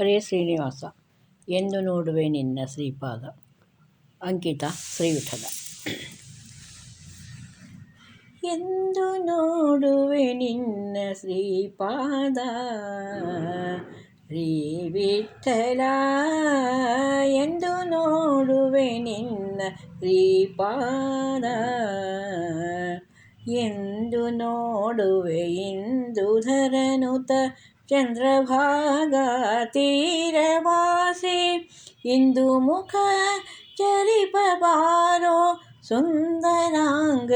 ಹರೇ ಶ್ರೀನಿವಾಸ, ಎಂದು ನೋಡುವೆ ನಿನ್ನ ಶ್ರೀಪಾದ. ಅಂಕಿತ ಶ್ರೀವಿಠಲ ಎಂದು ನೋಡುವೆ ನಿನ್ನ ಶ್ರೀಪಾದ ಶ್ರೀ ವಿಠಲ ಎಂದು ನೋಡುವೆ ನಿನ್ನ ಶ್ರೀಪಾದ, ಎಂದು ನೋಡುವೆ ಇಂದು ಧರನುತ ಚಂದ್ರಭಾಗ ತೀರವಾಸಿ ಇಂದು ಮುಖ ಚರಿಪ ಬಾರೋ ಸುಂದರಾಂಗ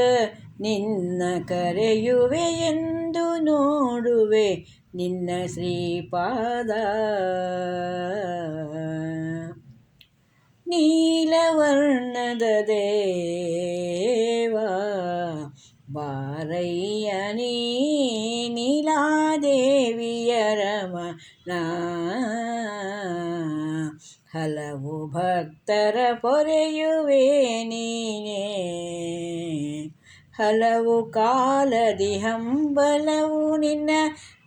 ನಿನ್ನ ಕರೆಯುವೆ ಎಂದು ನೋಡುವೆ ನಿನ್ನ ಶ್ರೀಪಾದ ನೀಲವರ್ಣದ ದೇವ ಬಾರಯ್ಯ ನೀ ನೀಲಾದೇವಿಯ ರಮಣ ಹಲವು ಭಕ್ತರ ಪೊರೆಯುವೆ ನೀನೇ. ಹಲವು ಕಾಲದಿ ಹಂಬಲವು ನಿನ್ನ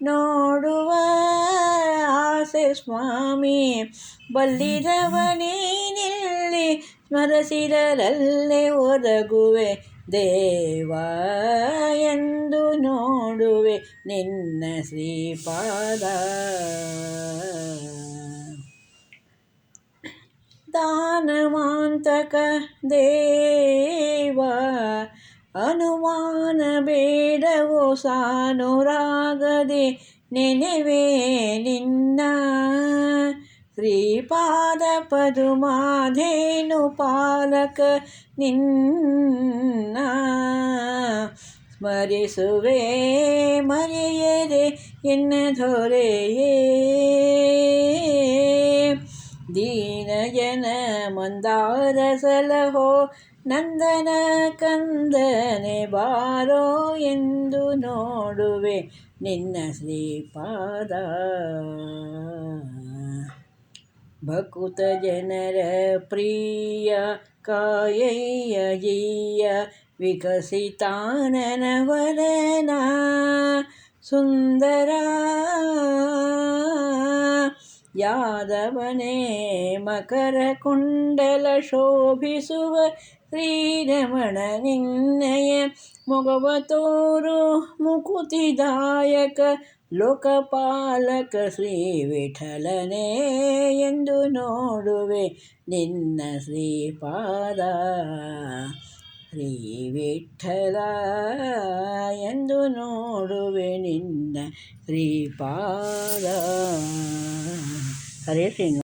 ನೋಡುವ ಆಸೆ ಸ್ವಾಮಿ. ಬಲ್ಲಿದವನೇನಿಲ್ಲಿ ಸ್ಮರಿಸಿದರಲ್ಲೇ ಒದಗುವೆ. ದೇವ ಎಂದು ನೋಡುವೆ ನಿನ್ನ ಶ್ರೀಪಾದ. ದಾನವಾಂತಕ ದೇವ ಅನುಮಾನ ಬೇಡವೋ ಸಾನುರಾಗದೆ ನೆನೆವೆ ನಿನ್ನ. ಶ್ರೀಪಾದ ಪದುಮಾಧೇನು ಪಾಲಕ ನಿನ್ನ ಸ್ಮರಿಸುವೆ ಮರೆಯದೆ ಎನ್ನ ದೊರೆಯೇ ದೀನಜನ ಮಂದಾರ ಸಲಹೋ ನಂದನ ಕಂದನೆ ಬಾರೋ ಎಂದು ನೋಡುವೆ ನಿನ್ನ ಶ್ರೀಪಾದ भकुतजनर प्रिया कायय्यय्य विकसिताननवदना सुन्दरा ಯಾದವನೇ ಮಕರ ಕುಂಡಲ ಶೋಭಿಸುವ ಶ್ರೀರಮಣ ನಿನ್ನಯ ಮೊಗವ ತೋರು ಮುಕುತಿದಾಯಕ ಲೋಕಪಾಲಕ ಶ್ರೀ ವಿಠಲನೇ ಎಂದು ನೋಡುವೆ ನಿನ್ನ ಶ್ರೀಪಾದ. ಶ್ರೀ ವಿಠಲ ಎಂದು ನೋಡುವೆ ನಿನ್ನ ಶ್ರೀಪಾದ ಹರೇ ಶ್ರೀನಿವಾಸ